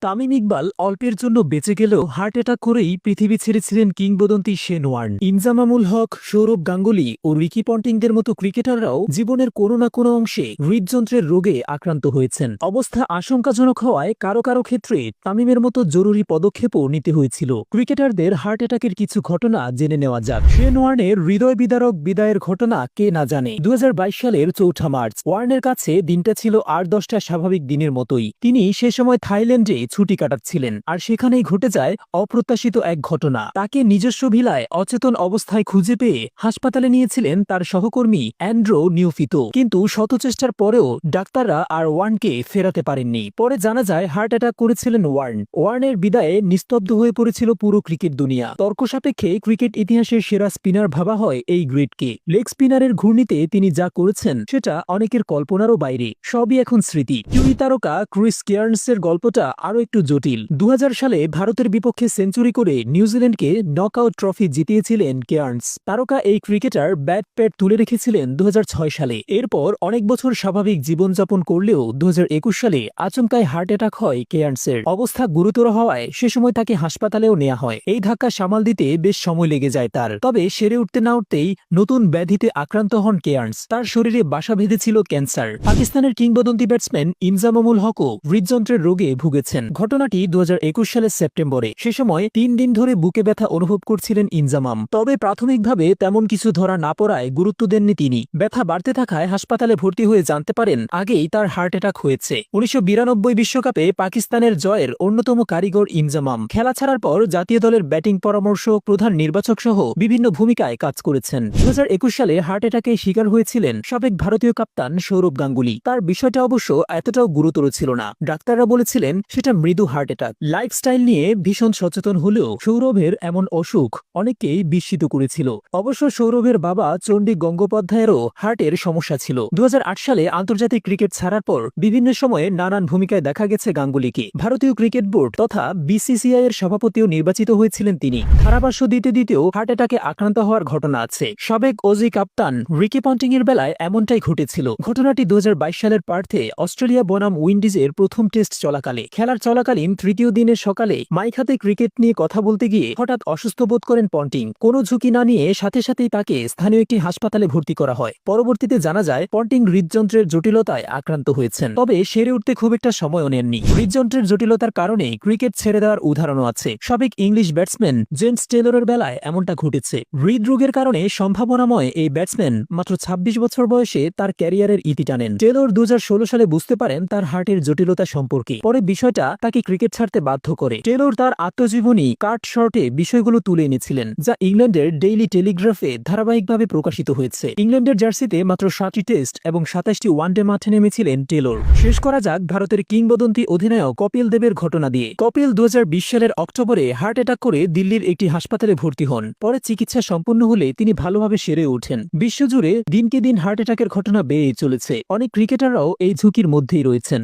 তামিম ইকবাল অল্পের জন্য বেঁচে গেলেও হার্ট অ্যাটাক করেই পৃথিবী ছেড়েছিলেন কিংবদন্তি শেন ওয়ার্ন। ইনজামামুল হক, সৌরভ গাঙ্গুলি ও রিকি পন্টিংদের মতো ক্রিকেটাররাও জীবনের কোনো না কোনো অংশে হৃদযন্ত্রের রোগে আক্রান্ত হয়েছেন। অবস্থা আশঙ্কাজনক হওয়ায় কারও কারও ক্ষেত্রে তামিমের মতো জরুরি পদক্ষেপও নিতে হয়েছিল। ক্রিকেটারদের হার্ট অ্যাটাকের কিছু ঘটনা জেনে নেওয়া যাক। শেন ওয়ার্নের হৃদয় বিদারক বিদায়ের ঘটনা কে না জানে? দু হাজার বাইশ সালের চৌঠা মার্চ। ওয়ার্নের কাছে দিনটা ছিল আট দশটা স্বাভাবিক দিনের মতোই। তিনি সে সময় থাইল্যান্ডে ছুটি কাটাচ্ছিলেন। আর সেখানেই ঘটে যায় অপ্রত্যাশিত এক ঘটনা। তাকে নিজস্ব ভিলায় অচেতন অবস্থায় খুঁজে পেয়ে হাসপাতালে নিয়েছিলেন তার সহকর্মী অ্যান্ড্রো নিউফিতো। কিন্তু শত চেষ্টার পরেও ডাক্তাররা আর ওয়ার্নকে ফেরাতে পারেননি। পরে জানা যায় হার্ট অ্যাটাক করেছিলেন ওয়ার্ন। ওয়ার্নের বিদায়ে নিস্তব্ধ হয়ে পড়েছিল পুরো ক্রিকেট দুনিয়া। তর্ক সাপেক্ষে ক্রিকেট ইতিহাসের সেরা স্পিনার ভাবা হয় এই গ্রেটকে লেগ স্পিনারের ঘূর্ণিতে তিনি যা করেছেন, সেটা অনেকের কল্পনারও বাইরে। সবই এখন স্মৃতি। কিউই তারকা ক্রিস কেয়ার্নসের গল্পটা আরও একটু জটিল। দু হাজার সালে ভারতের বিপক্ষে সেঞ্চুরি করে নিউজিল্যান্ডকে নকআউট ট্রফি জিতিয়েছিলেন কেয়ার্নস। তারকা এই ক্রিকেটার ব্যাট প্যাট তুলে রেখেছিলেন দু হাজার ছয় সালে। এরপর অনেক বছর স্বাভাবিক জীবনযাপন করলেও দু হাজার একুশ সালে আচমকায় হার্ট অ্যাটাক হয় কেয়ার্নসের। অবস্থা গুরুতর হওয়ায় সে সময় তাকে হাসপাতালেও নেওয়া হয়। এই ধাক্কা সামাল দিতে বেশ সময় লেগে যায় তার। তবে সেরে উঠতে না উঠতেই নতুন ব্যাধিতে আক্রান্ত হন কেয়ার্নস। তার শরীরে বাসা বেঁধেছিল ক্যান্সার। পাকিস্তানের কিংবদন্তি ব্যাটসম্যান ইনজামামুল হকও হৃদযন্ত্রের রোগে ভুগেছেন। ঘটনাটি দু হাজার একুশ সালের সেপ্টেম্বরে। সে সময় তিন দিন ধরে বুকে ব্যথা অনুভব করছিলেন ইনজামাম। তবে প্রাথমিকভাবে তেমন কিছু ধরা না পড়ায় গুরুত্ব দেননি তিনি। ব্যথা বাড়তে থাকায় হাসপাতালে ভর্তি হয়ে জানতে পারেন, আগেই তার হার্ট অ্যাটাক হয়েছে। উনিশশো বিশ্বকাপে পাকিস্তানের জয়ের অন্যতম কারিগর ইনজামাম। খেলা ছাড়ার পর জাতীয় দলের ব্যাটিং পরামর্শ প্রধান নির্বাচক সহ বিভিন্ন ভূমিকায় কাজ করেছেন। দু হাজার একুশ সালে হার্ট অ্যাটাকে শিকার হয়েছিলেন সাবেক ভারতীয় কাপ্তান সৌরভ গাঙ্গুলি। তার বিষয়টা অবশ্য এতটাও গুরুতর ছিল না। ডাক্তাররা বলেছিলেন, সেটা মৃদু হার্ট অ্যাটাক লাইফস্টাইল নিয়ে ভীষণ সচেতন হলেও সৌরভের এমন অসুখ অনেককেই বিস্মিত করেছিল। অবশ্য সৌরভের বাবা চণ্ডী গঙ্গোপাধ্যায়েরও হার্টের সমস্যা ছিল। দু সালে আন্তর্জাতিক ক্রিকেট ছাড়ার পর বিভিন্ন সময়ে নানান ভূমিকায় দেখা গেছে গাঙ্গুলিকে। ভারতীয় ক্রিকেট বোর্ড তথা বিসিসিআই এর সভাপতিও নির্বাচিত হয়েছিলেন তিনি। ধারাভাষ্য দিতে দিতেও হার্ট অ্যাটাকে আক্রান্ত হওয়ার ঘটনা আছে। সাবেক অজি কাপ্তান রিকি পন্টিং এর বেলায় এমনটাই ঘটেছিল। ঘটনাটি দু হাজার বাইশ সালের পার্থে অস্ট্রেলিয়া বনাম উইন্ডিজের প্রথম টেস্ট চলাকালে। খেলার চলাকালীন তৃতীয় দিনের সকালে মাইক হাতে ক্রিকেট নিয়ে কথা বলতে গিয়ে হঠাৎ অসুস্থ বোধ করেন পন্টিং। কোনো ঝুঁকি না নিয়ে সাথে সাথেই তাকে স্থানীয় একটি হাসপাতালে ভর্তি করা হয়। পরবর্তীতে জানা যায়, পন্টিং হৃদযন্ত্রের জটিলতায় আক্রান্ত হয়েছেন। তবে সেরে উঠতে খুব একটা সময়ও নেননি। হৃদযন্ত্রের জটিলতার কারণে ক্রিকেট ছেড়ে দেওয়ার উদাহরণও আছে। সাবেক ইংলিশ ব্যাটসম্যান জেমস টেলরের বেলায় এমনটা ঘটেছে। হৃদরোগের কারণে সম্ভাবনাময় এই ব্যাটসম্যান মাত্র ২৬ বছর বয়সে তার ক্যারিয়ারের ইতি টানেন। টেলর দু হাজার ষোলো সালে বুঝতে পারেন তার হার্টের জটিলতা সম্পর্কে। পরে বিষয়টা তাকে ক্রিকেট ছাড়তে বাধ্য করে। টেলর তার আত্মজীবনী কাট শর্টে বিষয়গুলো তুলে এনেছিলেন, যা ইংল্যান্ডের ডেইলি টেলিগ্রাফে ধারাবাহিকভাবে প্রকাশিত হয়েছে। ইংল্যান্ডের জার্সিতে মাত্র ষাটটি টেস্ট এবং সাতাশটি ওয়ানডে মাঠে নেমেছিলেন টেলর। শেষ করা যাক ভারতের কিংবদন্তি অধিনায়ক কপিল দেবের ঘটনা দিয়ে। কপিল দু হাজার বিশ সালের অক্টোবরে হার্ট অ্যাটাক করে দিল্লির একটি হাসপাতালে ভর্তি হন। পরে চিকিৎসা সম্পন্ন হলে তিনি ভালোভাবে সেরে ওঠেন। বিশ্বজুড়ে দিনকে দিন হার্ট অ্যাটাকের ঘটনা বেড়েই চলেছে। অনেক ক্রিকেটাররাও এই ঝুঁকির মধ্যেই রয়েছেন।